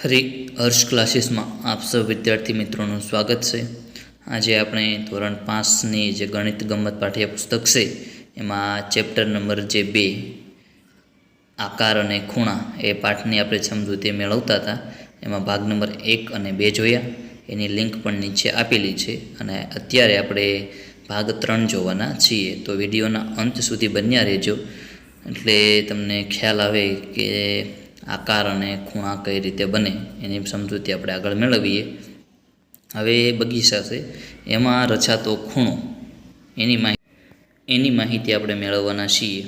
ફરી હર્ષ ક્લાસીસમાં આપ સૌ વિદ્યાર્થી મિત્રોનું સ્વાગત છે. આજે આપણે ધોરણ પાંચની જે ગણિત ગમત પાઠ્યપુસ્તક છે, એમાં ચેપ્ટર નંબર જે બે, આકાર અને ખૂણા, એ પાઠની આપણે સમજૂતી મેળવતા હતા. એમાં ભાગ નંબર એક અને બે જોયા. એની લિંક પણ નીચે આપેલી છે અને અત્યારે આપણે ભાગ ત્રણ જોવાના છીએ. તો વિડીયોના અંત સુધી બન્યા રહેજો. એટલે તમને ખ્યાલ આવે કે આકાર અને ખૂણા કઈ રીતે બને એની સમજૂતી આપણે આગળ મેળવીએ. હવે બગીચા છે, એમાં રચાતો ખૂણો, એની માહિતી એની માહિતી આપણે મેળવવાના છીએ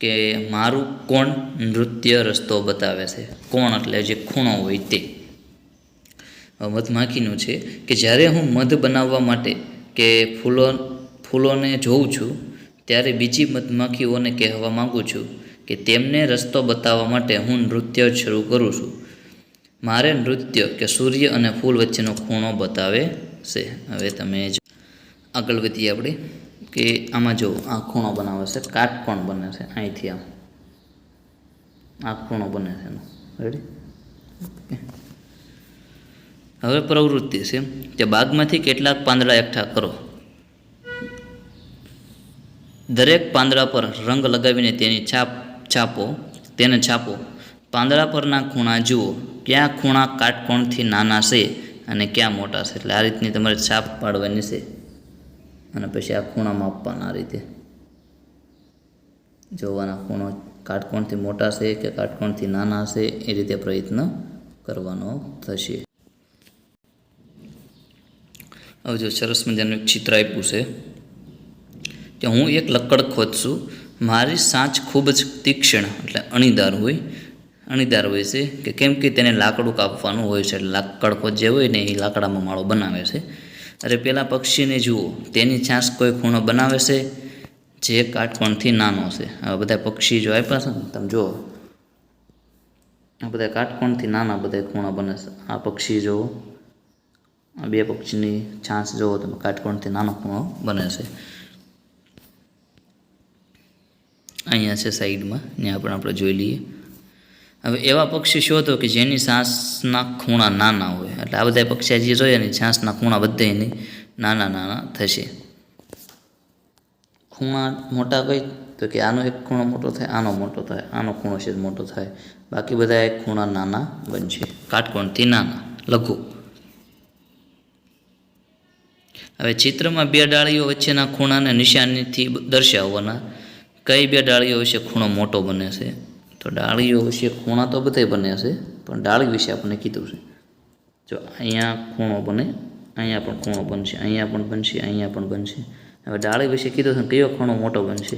કે મારું કોણ નૃત્ય રસ્તો બતાવે છે. કોણ એટલે જે ખૂણો હોય તે. મધમાખીનું છે કે જ્યારે હું મધ બનાવવા માટે કે ફૂલો, ફૂલોને જોઉં છું, ત્યારે બીજી મધમાખીઓને કહેવા માગું છું કે તેમને રસ્તો બતાવવા માટે હું નૃત્ય શરૂ કરું છું. મારે નૃત્ય કે સૂર્ય અને ફૂલ વચ્ચેનો ખૂણો બતાવે છે. હવે તમે આગળ વધીએ આપણે, કે આમાં જો આ ખૂણો બનાવે છે કાટકોણ બને છે, અહીંથી આમ. આ ખૂણો બને છે એનો. રેડી હવે પ્રવૃત્તિ છે, કે બાગમાંથી કેટલાક પાંદડા એકઠા કરો. દરેક પાંદડા પર રંગ લગાવીને તેની છાપ છાપો, તેને છાપો. પાંદડા પરના ખૂણા જુઓ, ક્યાં ખૂણા કાટકોણથી નાના છે અને ક્યાં મોટા છે. એટલે આ રીતની તમારે છાપ પાડવાની છે. અને પછી આ ખૂણા માપવાના આ રીતે. જોવાના ખૂણો કાટકોણથી મોટા છે કે કાટકોણથી નાના છે, એ રીતે પ્રયત્ન કરવાનો થશે. હવે જો સરસ મજાનું એક ચિત્ર આપ્યું છે, કે હું એક લક્કડ ખોદશું મારી સાંચ ખૂબ જ તીક્ષ્ણ, એટલે અણીદાર હોય. અણીદાર હોય છે કે કેમ કે તેને લાકડું કાપવાનું હોય છે, એટલે લાકડ જે હોય ને એ લાકડામાં માળો બનાવે છે. અરે પેલા પક્ષીને જુઓ, તેની છાંસ કોઈ ખૂણો બનાવે છે? જે કાટકોણથી નાનો છે. હવે બધા પક્ષી જો આપ્યા છે ને, તમે જુઓ. આ બધા કાટકોણથી નાના બધા ખૂણા બને છે. આ પક્ષી જુઓ. આ બે પક્ષીની છાંસ જુઓ તમે કાટકોણથી નાનો ખૂણો બને છે. અહીંયા છે સાઈડમાં, ત્યાં પણ આપણે જોઈ લઈએ. હવે એવા પક્ષી શોધો કે જેની શ્વાસના ખૂણા નાના હોય. એટલે આ બધા પક્ષી જે જોઈએ ને શ્વાસના ખૂણા બધા એની નાના નાના થશે. ખૂણા મોટા કઈ? તો કે આનો એક ખૂણો મોટો થાય, આનો મોટો થાય, આનો ખૂણો છે મોટો થાય. બાકી બધા એક ખૂણા નાના બનશે. કાટકોણથી નાના, લઘુ. હવે ચિત્રમાં બે ડાળીઓ વચ્ચેના ખૂણાને નિશાનીથી દર્શાવવાના કઈ બે ડાળીઓ વિશે ખૂણો મોટો બને છે? તો ડાળીઓ વિશે ખૂણા તો બધે બને છે, પણ ડાળી વિશે આપણને કીધું છે. જો અહીંયા ખૂણો બને, અહીંયા પણ ખૂણો બનશે, અહીંયા પણ બનશે, અહીંયા પણ બનશે. હવે ડાળી વિશે કીધું છે કયો ખૂણો મોટો બનશે?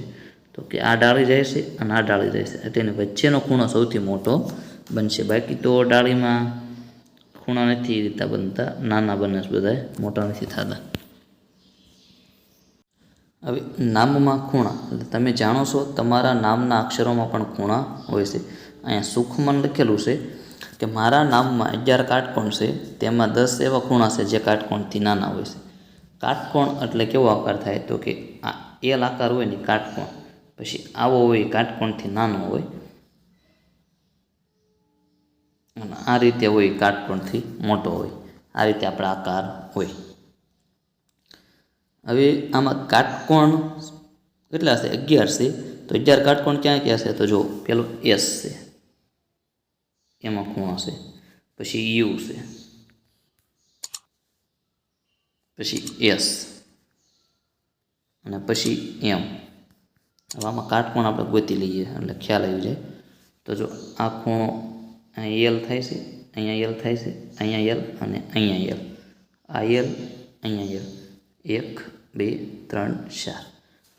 તો કે આ ડાળી રહેશે અને આ ડાળી રહેશે. એની વચ્ચેનો ખૂણો સૌથી મોટો બનશે. બાકી તો ડાળીમાં ખૂણા નથી રીતના બનતા, નાના બને છે બધા મોટા નથી થતા. હવે નામમાં ખૂણા. એટલે તમે જાણો છો તમારા નામના અક્ષરોમાં પણ ખૂણા હોય છે. અહીંયા સુખમન લખેલું છે કે મારા નામમાં અગિયાર કાટકોણ છે. તેમાં દસ એવા ખૂણા છે જે કાટકોણથી નાના હોય છે. કાટકોણ એટલે કેવો આકાર થાય? તો કે આ એલ આકાર હોય ને કાટકોણ. પછી આવો હોય કાટકોણથી નાનો હોય. અને આ રીતે હોય કાટકોણથી મોટો હોય. આ રીતે આપણા આકાર હોય. હવે આમાં કાટકોણ કેટલા છે? અગિયાર છે. તો અગિયાર કાટકોણ ક્યાં ક્યાં છે? તો જો, પેલો એસ છે. એમાં ખૂણો છે. પછી યુ છે. પછી એસ અને પછી એમ હવે આમાં કાટકોણ આપણે ગોતી લઈએ, એટલે ખ્યાલ આવી જાય. તો જો આ ખૂણો અહીંયા એલ થાય છે, અહીંયા એલ થાય છે, અહીંયા એલ અને અહીંયા એલ આ એલ અહીંયા એલ એક બે, ત્રણ, ચાર.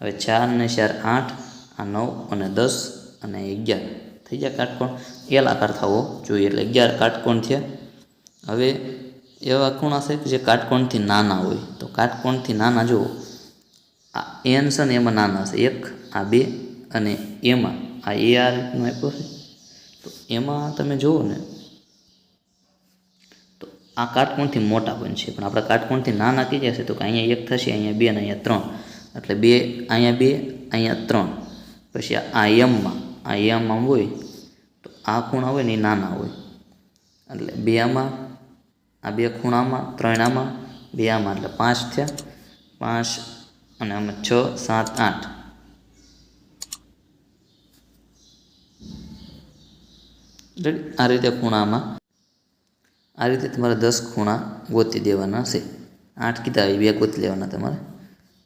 હવે ચાર ને ચાર, આઠ, આ નવ અને દસ અને અગિયાર. થઈ ગયા કાટકોણ? એલ આકાર થવો જોઈએ એટલે અગિયાર કાટકોણ થયા. હવે એવા ખૂણા છે કે જે કાટકોણથી નાના હોય. તો કાટકોણથી નાના જુઓ. આ એન છે ને એમાં નાના છે. એક, આ બે અને એમાં. આ એ આ રીતનો આપ્યો છે. તો એમાં તમે જુઓ ને આ કાટકોણથી મોટા બનશે પણ આપણે કાટકોણથી નાના કઈ જશે તો કે અહીંયા એક થશે, અહીંયા બે અને અહીંયા ત્રણ. એટલે બે, અહીંયા બે, અહીંયા ત્રણ. પછી આ એમમાં આ એમમાં હોય તો આ ખૂણા હોય ને એ નાના હોય. એટલે બે આમાં, આ બે ખૂણામાં, ત્રણ આમાં, બે આમાં. એટલે પાંચ થયા, પાંચ અને આમાં છ, સાત, આઠ? આ રીતે ખૂણામાં આ રીતે તમારે દસ ખૂણા ગોતી દેવાના છે. આઠ કીધા, એ બે ગોતી લેવાના તમારે.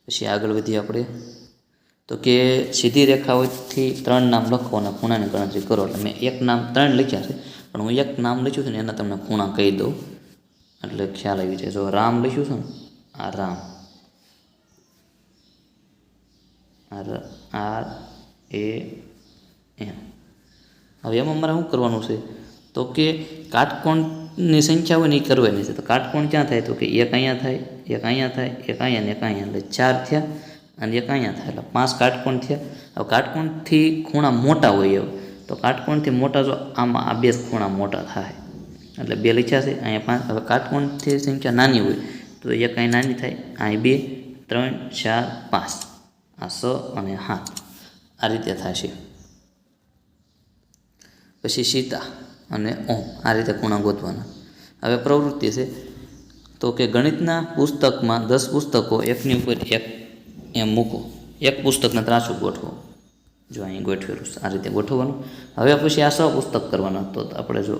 પછી આગળ વધીએ આપણે, તો કે સીધી રેખાઓથી ત્રણ નામ લખો અને ખૂણાની ગણતરી કરો. એટલે મેં એક નામ ત્રણ લખ્યા છે, પણ હું એક નામ લખ્યું છે ને એના તમને ખૂણા કહી દઉં. એટલે ખ્યાલ આવી જાય. જો રામ લખ્યું છે ને, આ રામ. આર એ, એમ. હવે એમાં મારે શું કરવાનું છે? તો કે કાટકોણની સંખ્યા હોય ને એ કરવાની છે. તો કાટકોણ ક્યાં થાય? તો કે એક અહીંયા થાય, એક અહીંયા થાય, એક અહીંયા ને એક અહીંયા. એટલે ચાર થયા અને એક અહીંયા થાય. એટલે પાંચ કાટકોણ થયા. હવે કાટકોણથી ખૂણા મોટા હોય એવા. તો કાટકોણથી મોટા જો આમાં આ બે ખૂણા મોટા થાય. એટલે બે લખ્યા છે. અહીંયા પાંચ. હવે કાટકોણથી સંખ્યા નાની હોય તો એક અહીં નાની થાય. અહીં બે, ત્રણ, ચાર, પાંચ. આ સ અને હા. આ રીતે છે. પછી સીતા. અને ઓમ, આ રીતે ખૂણા ગોતવાના. હવે પ્રવૃત્તિ છે તો કે ગણિતના પુસ્તકમાં દસ પુસ્તકો એકની ઉપર એક એમ મૂકો. એક પુસ્તકને ત્રાસું ગોઠવો. જો અહીં ગોઠવેલું આ રીતે ગોઠવવાનું. હવે પછી આ સ પુસ્તક કરવાના તો આપણે જો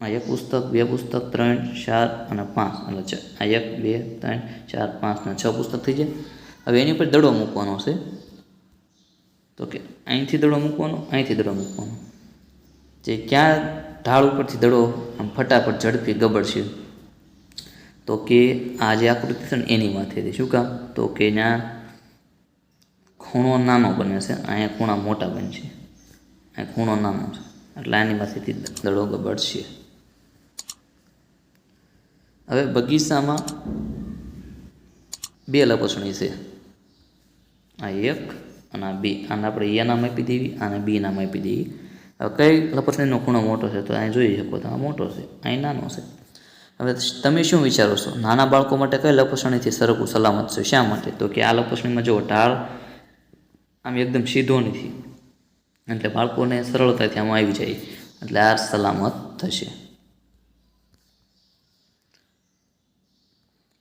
આ એક પુસ્તક, બે પુસ્તક, ત્રણ, ચાર અને પાંચ. એટલે આ એક, બે, ત્રણ, ચાર, પાંચ ને છ પુસ્તક થઈ જાય. હવે એની ઉપર દડો મૂકવાનો છે. તો કે અહીંથી દડો મૂકવાનો, અહીંથી દડો મૂકવાનો. જે ક્યાં ઢાળ ઉપરથી દડો આમ ફટાફટ ઝડપી ગબડશે. તો કે આ જે આકૃતિ છે ને એની માથેથી શું કામ? તો કે ત્યાં ખૂણો નાનો બને છે. અહીંયા ખૂણા મોટા બનશે અહીં ખૂણો નાનો છે. એટલે આની માથેથી દડો ગબડશે. હવે બગીચામાં બે લપસણી છે. આ એક અને બી આને આપણે એ નામ આપી દેવી, આને બી નામ આપી દેવી. હવે કઈ લપસણીનો ખૂણો મોટો છે તો અહીં જોઈ શકો તો આ મોટો છે, અહીં નાનો છે. હવે તમે શું વિચારો છો? નાના બાળકો માટે કઈ લપસણીથી સરખું સલામત છે? શા માટે? તો કે આ લપસણીમાં જો ઢાળ આમ એકદમ સીધો નથી, એટલે બાળકોને સરળતાથી આમાં આવી જાય, એટલે આ સલામત થશે.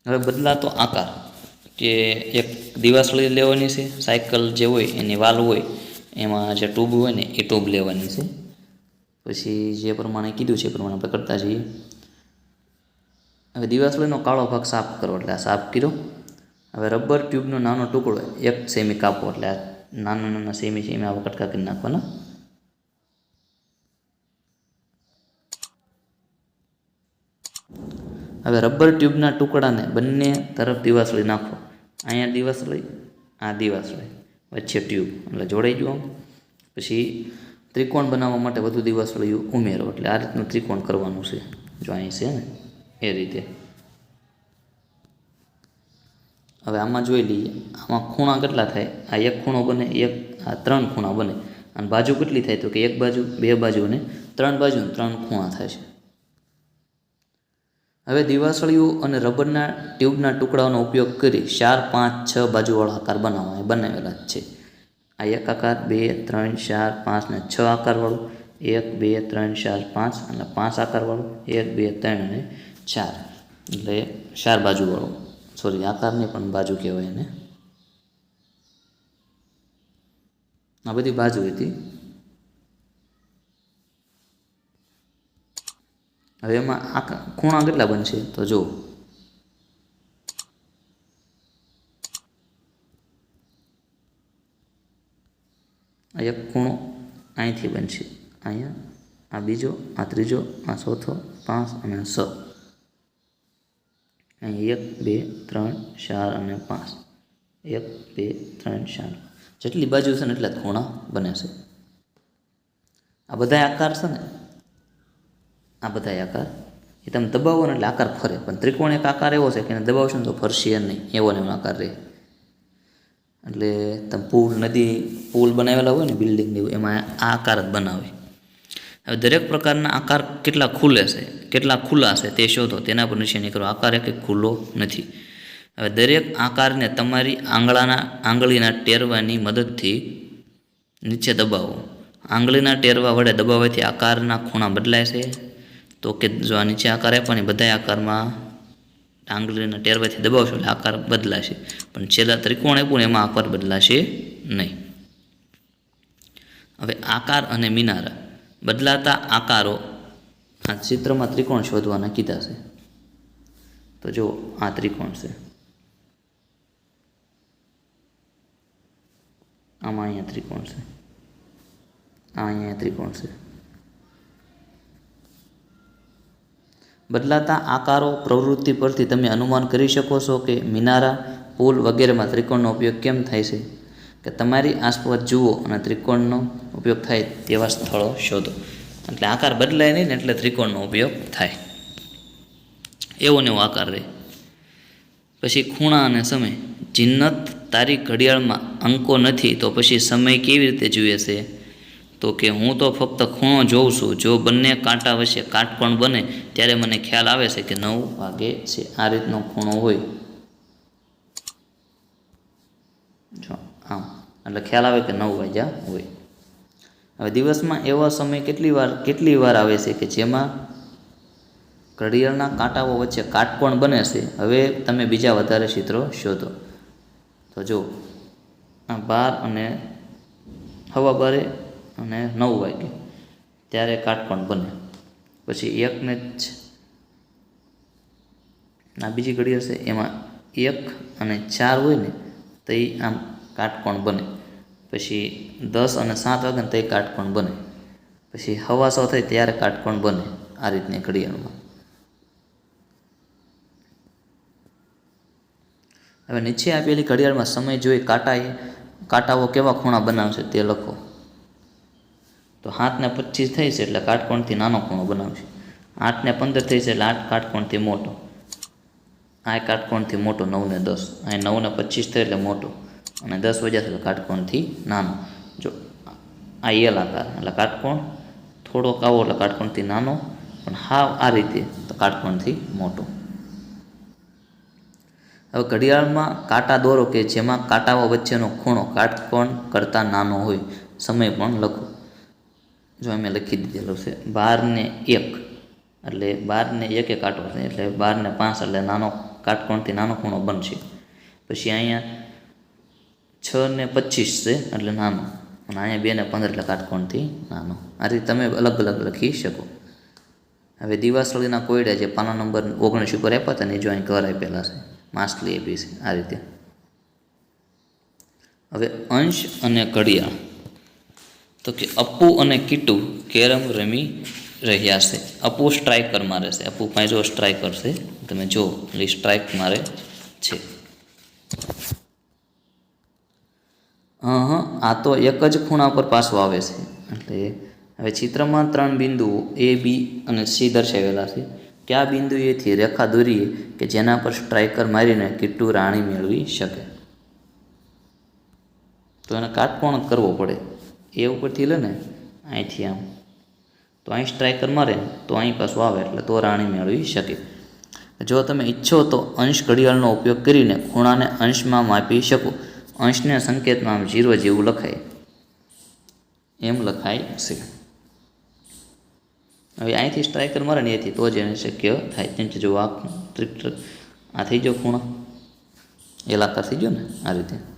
હવે બદલાતો આકાર. કે એક દિવાસળી લેવાની છે, સાયકલ જે હોય, એની વાલ હોય, એમાં જે ટ્યુબ હોય ને, એ ટ્યુબ લેવાની છે. પછી જે પ્રમાણે કીધું છે એ પ્રમાણે આપણે કરતા જઈએ. હવે દિવાસળીનો કાળો ભાગ સાફ કરો એટલે આ સાફ કર્યો. હવે રબર ટ્યુબનો નાનો ટુકડો એક સેમી કાપો એટલે આ નાના નાના સેમી સેમી આવા કટકા કરી નાખવાના. હવે રબર ટ્યુબના ટુકડાને બંને તરફ દિવાસળી નાખો. અહીંયા દિવાસળી આ દિવાસળી વચ્ચે ટ્યુબ. એટલે જોડાઈ ગયું પછી ત્રિકોણ બનાવવા માટે વધુ દિવાસળીઓ ઉમેરો. એટલે આ રીતનું ત્રિકોણ કરવાનું છે. જો અહીં છે ને, એ રીતે. હવે આમાં જોઈ લઈએ, આમાં ખૂણા કેટલા થાય? આ એક ખૂણો બને, એક, આ ત્રણ ખૂણા બને. અને બાજુ કેટલી થાય? તો કે એક બાજુ, બે બાજુ અને ત્રણ બાજુ ત્રણ ખૂણા થાય છે. હવે દિવાસળીઓ અને રબરના ટ્યુબના ટુકડાઓનો ઉપયોગ કરી ચાર, પાંચ, છ બાજુવાળા આકાર બનાવવા એ બનાવેલા જ છે. આ એક આકાર, બે, ત્રણ, ચાર, પાંચ ને છ આકારવાળું. એક, બે, ત્રણ, ચાર, પાંચ અને પાંચ આકારવાળું. એક, બે, ત્રણ અને ચાર. એટલે ચાર બાજુવાળું. સોરી આકારની પણ બાજુ કહેવાય એને. આ બધી બાજુ હતી. હવે એમાં આખા ખૂણા કેટલા બનશે? તો જો એક ખૂણો અહીંથી બનશે. અહીંયા, આ બીજો, આ ત્રીજો, આ ચોથો, પાંચ અને છ અહીં એક, બે, ત્રણ, ચાર અને પાંચ. એક, બે, ત્રણ, ચાર. જેટલી બાજુ છે ને એટલા ખૂણા બને છે. આ બધા આકાર છે ને આ બધા આકાર. એ તમે દબાવો ને એટલે આકાર ફરે. પણ ત્રિકોણ એક આકાર એવો છે કે એને દબાવશો ને તો ફરશે નહીં. એવો ને એવો આકાર રહે. એટલે તમે પુલ, નદી, પુલ બનાવેલા હોય ને બિલ્ડિંગની એમાં આ આકાર જ બનાવે. હવે દરેક પ્રકારના આકાર કેટલા ખુલે છે, કેટલા ખુલ્લા છે તે શોધો. તેના પર નિશાની કરો. આકાર એક ખુલ્લો નથી. હવે દરેક આકારને તમારી આંગળાના, આંગળીના ટેરવાની મદદથી નીચે દબાવો. આંગળીના ટેરવા વડે દબાવવાથી આકારના ખૂણા બદલાય છે. તો કે જો આ નીચે આકાર આપ્યો ને બધા આકારમાં આંગળીના ટેરવાથી દબાવશો એટલે આકાર બદલાશે. પણ છેલ્લા ત્રિકોણ આપ્યું ને એમાં આકાર બદલાશે નહીં. હવે આકાર અને મિનારા. બદલાતા આકારો આ ચિત્રમાં ત્રિકોણ શોધવાના કીધા છે. તો જો આ ત્રિકોણ છે. આમાં અહીંયા ત્રિકોણ છે. આ અહીંયા ત્રિકોણ છે. બદલાતા આકારો પ્રવૃત્તિ પરથી તમે અનુમાન કરી શકો છો કે મિનારા, પુલ વગેરેમાં ત્રિકોણનો ઉપયોગ કેમ થાય છે? કે તમારી આસપાસ જુઓ અને ત્રિકોણનો ઉપયોગ થાય તેવા સ્થળો શોધો. એટલે આકાર બદલાય નહીં ને એટલે ત્રિકોણનો ઉપયોગ થાય. એવો ને એવો આકાર રહે. પછી ખૂણા અને સમય. જિન્નત તારીખ ઘડિયાળમાં અંકો નથી તો પછી સમય કેવી રીતે જુએ છે? તો કે હું તો ફક્ત ખૂણો જોઉં છું. જો બંને કાંટા વચ્ચે કાટકોણ બને ત્યારે મને ખ્યાલ આવે છે કે નવ વાગે છે. આ રીતનો ખૂણો હોય. જો, આમ. એટલે ખ્યાલ આવે કે નવ વાગ્યા હોય. હવે દિવસમાં એવા સમય કેટલી વાર કેટલી વાર આવે છે કે જેમાં ઘડિયાળના કાંટાઓ વચ્ચે કાટકોણ બને છે? હવે તમે બીજા વધારે ચિત્રો શોધો. તો જો, આ બાર અને હવા બારે અને નવ વાગે. ત્યારે કાટકોણ બને. પછી એકને જ આ બીજી ઘડિયાળ છે એમાં એક અને ચાર હોય ને, તો એ આમ કાટકોણ બને. પછી દસ અને સાત વાગે ને તો એ કાટકોણ બને. પછી હવા સો થાય ત્યારે કાટકોણ બને આ રીતની ઘડિયાળમાં. હવે નીચે આપેલી ઘડિયાળમાં સમય જોઈ કાંટા કાંટાઓ કેવા ખૂણા બનાવશે તે લખો. તો સાતને પચીસ થઈ છે એટલે કાટકોણથી નાનો ખૂણો બનાવશે. આઠને પંદર થઈ છે એટલે આઠ કાટકોણથી મોટો. આ કાટકોણથી મોટો નવને દસ. અહીં નવને પચીસ થાય એટલે મોટો. અને દસ વજા એટલે કાટકોણથી નાનો. જો આ એલ આકાર, એટલે કાટકોણ થોડોક આવો એટલે કાટકોણથી નાનો. પણ હાવ આ રીતે તો કાટકોણથી મોટો. હવે ઘડિયાળમાં કાંટા દોરો કે જેમાં કાંટાઓ વચ્ચેનો ખૂણો કાટકોણ કરતાં નાનો હોય. સમય પણ લખો. જો અમે લખી દીધેલું છે, બારને એક. એટલે બારને એક એક કાંટો છે, એટલે બારને પાંચ, એટલે નાનો કાટકોણથી નાનો ખૂણો બનશે. પછી અહીંયા છ ને પચીસ છે, એટલે નાનો. અને અહીંયા બે ને પંદર એટલે કાટકોણથી નાનો. આ રીતે તમે અલગ અલગ લખી શકો. હવે દિવાસળીના કોયડા જે પાના નંબર ઓગણીસ ઉપર આપ્યા હતા ને જો અહીં ઘર આપેલા છે. માછલી આપી છે, આ રીતે. હવે અંશ અને ઘડિયાળ. તો કે અપ્પુ અને કીટુ કેરમ રમી રહ્યા છે. અપ્પુ સ્ટ્રાઇકર મારે છે. અપુ પાંચો સ્ટ્રાઇકર છે. તમે જો એટલે સ્ટ્રાઇક મારે છે. હા આ તો એક જ ખૂણા પર પાછો આવે છે. એટલે હવે ચિત્રમાં ત્રણ બિંદુઓ એ, બી અને સી દર્શાવેલા છે. કયા બિંદુએથી રેખા દોરીએ કે જેના પર સ્ટ્રાઇકર મારીને કીટુ રાણી મેળવી શકે? તો એને કાટકોણ કરવો પડે. એ ઉપરથી લે ને અહીંથી આમ. તો અહીં સ્ટ્રાઇકર મારે તો અહીં પાછું આવે એટલે તો રાણી મેળવી શકે. જો તમે ઈચ્છો તો અંશ ઘડિયાળનો ઉપયોગ કરીને ખૂણાને અંશમાં માપી શકો. અંશને સંકેતમાં આમ જીરો જેવું લખાય. એમ લખાય છે. હવે અહીંથી સ્ટ્રાઇકર મારે ને એથી તો જ એને શક્ય થાય. તેમ જો આ આ થઈ ગયો ખૂણો. એલાકાર થઈ ગયો ને આ રીતે.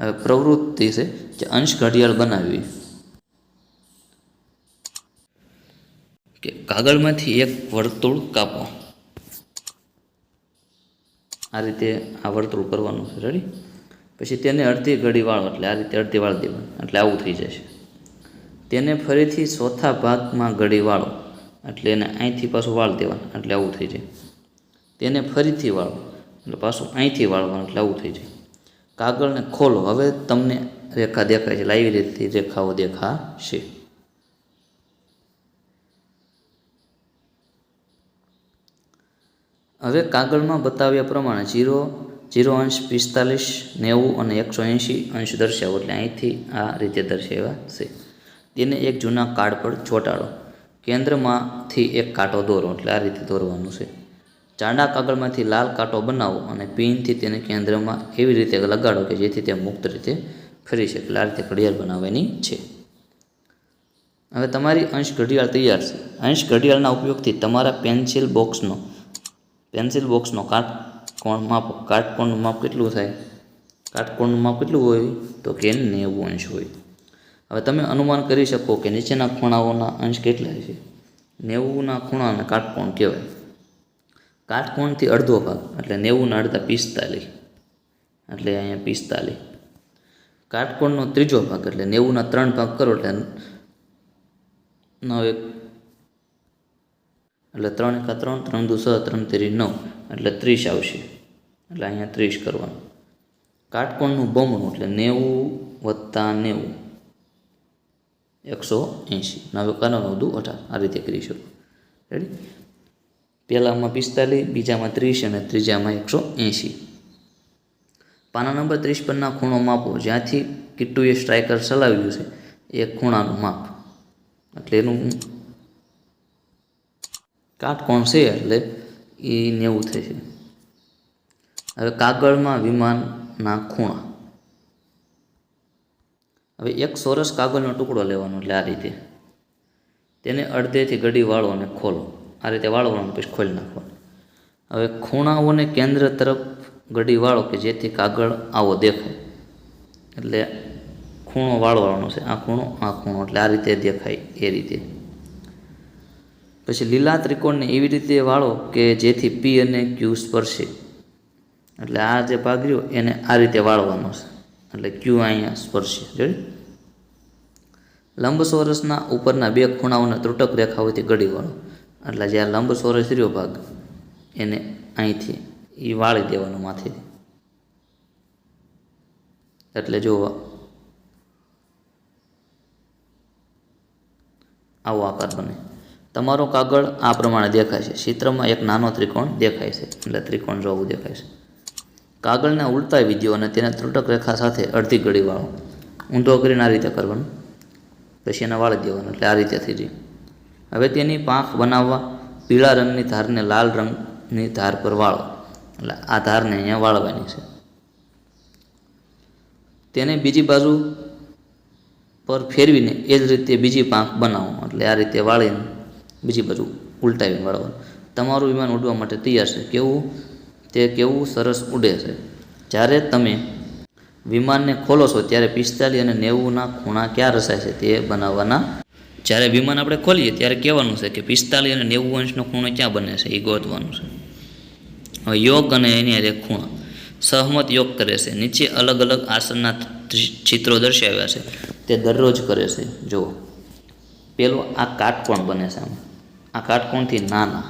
હવે પ્રવૃત્તિ છે કે અંશ ઘડિયાળ બનાવવી. કે કાગળમાંથી એક વર્તુળ કાપો. આ રીતે આ વર્તુળ કરવાનું છે. રેડી પછી તેને અડધી ઘડી વાળો, એટલે આ રીતે અડધી વાળ દેવાનું એટલે આવું થઈ જશે. તેને ફરીથી ચોથા ભાગમાં ઘડી વાળો, એટલે એને અહીંથી પાછું વાળ દેવાનું, એટલે આવું થઈ જાય. તેને ફરીથી વાળો, એટલે પાછું અહીંથી વાળવાનું, એટલે આવું થઈ જાય. કાગળને ખોલો. હવે તમને રેખા દેખાય છે. લાઈવ આવી રીતે રેખાઓ દેખાશે. હવે કાગળમાં બતાવ્યા પ્રમાણે જીરો જીરો અંશ પિસ્તાલીસ, નેવું અને એકસો એંશી અંશ દર્શાવો. એટલે અહીંથી આ રીતે દર્શાવ્યા છે. તેને એક જૂના કાર્ડ પર ચોંટાડો. કેન્દ્રમાંથી એક કાંટો દોરો. એટલે આ રીતે દોરવાનું છે. ચાંડા કાગળમાંથી લાલ કાંટો બનાવો અને પિનથી તેને કેન્દ્રમાં એવી રીતે લગાડો કે જેથી તે મુક્ત રીતે ફરી શકે. એટલે આ રીતે ઘડિયાળ બનાવવાની છે. હવે તમારી અંશ ઘડિયાળ તૈયાર છે. અંશ ઘડિયાળના ઉપયોગથી તમારા પેન્સિલ બોક્સનો પેન્સિલ બોક્સનો કાટકોણ માપ. કાટકોણનું માપ કેટલું થાય? કાટકોણનું માપ કેટલું હોય? તો કે નેવું અંશ હોય. હવે તમે અનુમાન કરી શકો કે નીચેના ખૂણાઓના અંશ કેટલા છે? નેવુંના ખૂણાને કાટકોણ કહેવાય. કાટકોણથી અડધો ભાગ, એટલે નેવુંના અડધા પિસ્તાલીસ. એટલે અહીંયા પિસ્તાલીસ. કાટકોણનો ત્રીજો ભાગ, એટલે નેવુંના ત્રણ ભાગ કરો, એટલે નવ એક. એટલે ત્રણ એકા ત્રણ ત્રણ દુ છ ત્રણ તેરી નવ, એટલે ત્રીસ આવશે. એટલે અહીંયા ત્રીસ કરવાનું. કાટકોણનું બમણું, એટલે નેવું વત્તા નેવું. એકસો એંશી. નવ કાનો નવ દુ અઢાર. આ રીતે કરી શકો. રેડી પહેલામાં પિસ્તાલીસ, બીજામાં ત્રીસ અને ત્રીજામાં એકસો એંશી. પાના નંબર ત્રીસ પરના ખૂણો માપો. જ્યાંથી કિટ્ટુએ સ્ટ્રાઇકર ચલાવ્યું છે, એ ખૂણાનું માપ. એટલે એનું કાટકોણ છે એટલે એ નેવું થશે. હવે કાગળમાં વિમાનના ખૂણા. હવે એક સોરસ કાગળનો ટુકડો લેવાનો એટલે આ રીતે. તેને અડધેથી ગડી વાળો અને ખોલો. આ રીતે વાળવાનું પછી ખોલી નાખવાનું. હવે ખૂણાઓને કેન્દ્ર તરફ ગડી વાળો કે જેથી કાગળ આવો દેખાય. એટલે ખૂણો વાળવાનો છે, આ ખૂણો આ ખૂણો, એટલે આ રીતે દેખાય એ રીતે. પછી લીલા ત્રિકોણને એવી રીતે વાળો કે જેથી પી અને ક્યુ સ્પર્શે. એટલે આ જે ભાગ રહ્યો એને આ રીતે વાળવાનો છે. એટલે ક્યુ અહીંયા સ્પર્શે. જોઈ લંબચોરસના ઉપરના બે ખૂણાઓને ત્રુટક રેખાઓથી ઘડી વાળો. એટલે જે આ લંબચોરસ રહ્યો ભાગ, એને અહીંથી એ વાળી દેવાનો માથેથી એટલે જો આવો આકાર બને. તમારો કાગળ આ પ્રમાણે દેખાય છે. ચિત્રમાં એક નાનો ત્રિકોણ દેખાય છે. એટલે ત્રિકોણ જોવું દેખાય છે. કાગળને ઉલટાવી દો અને તેને ત્રુટક રેખા સાથે અડધી ગળી વાળો. ઊંધો કરીને આ રીતે કરવાનું. પછી એને વાળી દેવાનું. એટલે આ રીતે થઈ જાય. હવે તેની પાંખ બનાવવા પીળા રંગની ધારને લાલ રંગની ધાર પર વાળો. એટલે આ ધારને અહીંયા વાળવાની છે. તેને બીજી બાજુ પર ફેરવીને એ જ રીતે બીજી પાંખ બનાવો એટલે આ રીતે વાળીને બીજી બાજુ ઉલટાવીને વાળવાનું. તમારું વિમાન ઉડવા માટે તૈયાર છે. કેવું? તે કેવું સરસ ઉડે છે. જ્યારે તમે વિમાનને ખોલો છો, ત્યારે પિસ્તાલીસ અને નેવુંના ખૂણા ક્યાં રસાય છે તે બનાવવાના જ્યારે વિમાન આપણે ખોલીએ ત્યારે કહેવાનું છે કે પિસ્તાલીસ અને નેવું અંશનો ખૂણો ક્યાં બને છે? એ ગોતવાનું છે. હવે યોગ અને એની આજે ખૂણા. સહમત યોગ કરે છે. નીચે અલગ અલગ આસનના ચિત્રો દર્શાવ્યા છે. તે દરરોજ કરે છે. જુઓ. પેલો આ કાટકોણ બને છે આમ. આ કાટકોણથી નાના.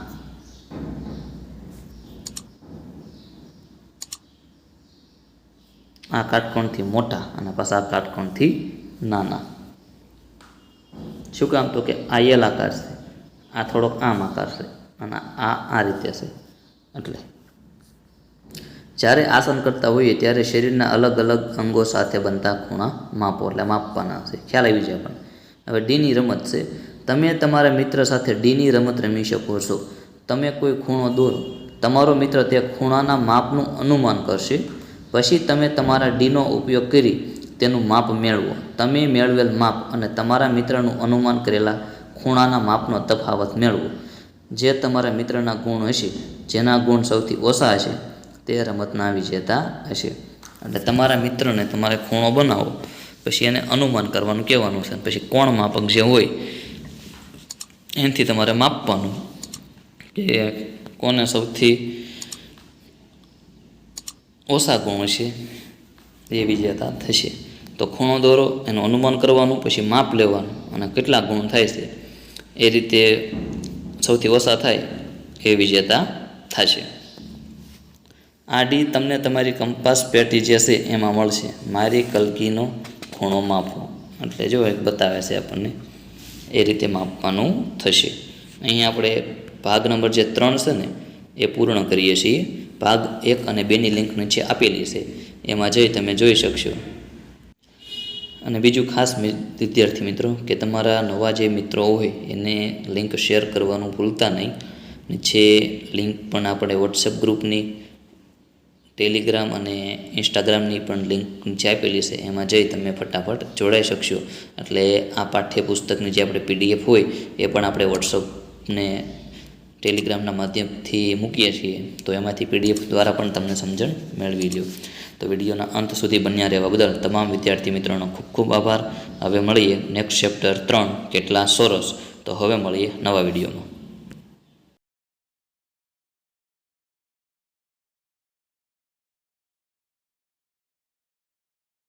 આ કાટકોણથી મોટા અને પાછા કાટકોણથી નાના. શું કામ તો કે આયલ આકાર છે, આ થોડોક આમ આકાર છે અને આ આ રીતે છે. એટલે જ્યારે આસન કરતા હોઈએ ત્યારે શરીરના અલગ અલગ અંગો સાથે બનતા ખૂણા માપો એટલે માપવાના છે. ખ્યાલ આવી જાય પણ હવે ડીની રમત છે. તમે તમારા મિત્ર સાથે ડીની રમત રમી શકો છો. તમે કોઈ ખૂણો દોરો. તમારો મિત્ર તે ખૂણાના માપનું અનુમાન કરશે. પછી તમે તમારા ડીનો ઉપયોગ કરી તેનું માપ મેળવો. તમે મેળવેલ માપ અને તમારા મિત્રનું અનુમાન કરેલા ખૂણાના માપનો તફાવત મેળવો. જે તમારા મિત્રના ગુણ હશે, જેના ગુણ સૌથી ઓછા હશે, તે રમતના વિજેતા હશે. એટલે તમારા મિત્રને તમારે ખૂણો બનાવો. પછી એને અનુમાન કરવાનું કહેવાનું છે. પછી કોણ માપક જે હોય, એનાથી તમારે માપવાનું કે કોને સૌથી ઓછા ગુણ છે એ વિજેતા થશે. તો ખૂણો દોરો, એનું અનુમાન કરવાનું, પછી માપ લેવાનું અને કેટલા ગુણ થાય છે, એ રીતે સૌથી ઓછા થાય એ વિજેતા થશે. આ ડી તમને તમારી કંપાસ પેટી જે છે એમાં મળશે. મારી કલકીનો ખૂણો માપો એટલે જો એક બતાવે છે આપણને, એ રીતે માપવાનું થશે. અહીં આપણે ભાગ નંબર જે ત્રણ છે ને, એ પૂર્ણ કરીએ છીએ. ભાગ એક અને બેની લિંક નીચે આપેલી છે એમાં જઈ તમે જોઈ શકશો. અને બીજું ખાસ વિદ્યાર્થી મિત્રો, કે તમારા નવા જે મિત્રો હોય, એને લિંક શેર કરવાનું ભૂલતા નહીં. નીચે લિંક પણ આપણે વોટ્સએપ ગ્રુપની ટેલિગ્રામ અને ઇન્સ્ટાગ્રામની પણ લિંક નીચે આપેલી છે, એમાં જઈ તમે ફટાફટ જોડાઈ શકશો. એટલે આ પાઠ્યપુસ્તકની જે આપણે પીડીએફ હોય, એ પણ આપણે વોટ્સઅપને ટેલિગ્રામના માધ્યમથી મૂકીએ છીએ. તો એમાંથી પીડીએફ દ્વારા પણ તમને સમજણ મેળવી લ્યો. તો વિડીયોના અંત સુધી બન્યા રહેવા બદલ તમામ વિદ્યાર્થી મિત્રોનો ખૂબ ખૂબ આભાર. હવે મળીએ નેક્સ્ટ ચેપ્ટર ત્રણ. કેટલા સોરસ. તો હવે મળીએ નવા વિડીયોમાં.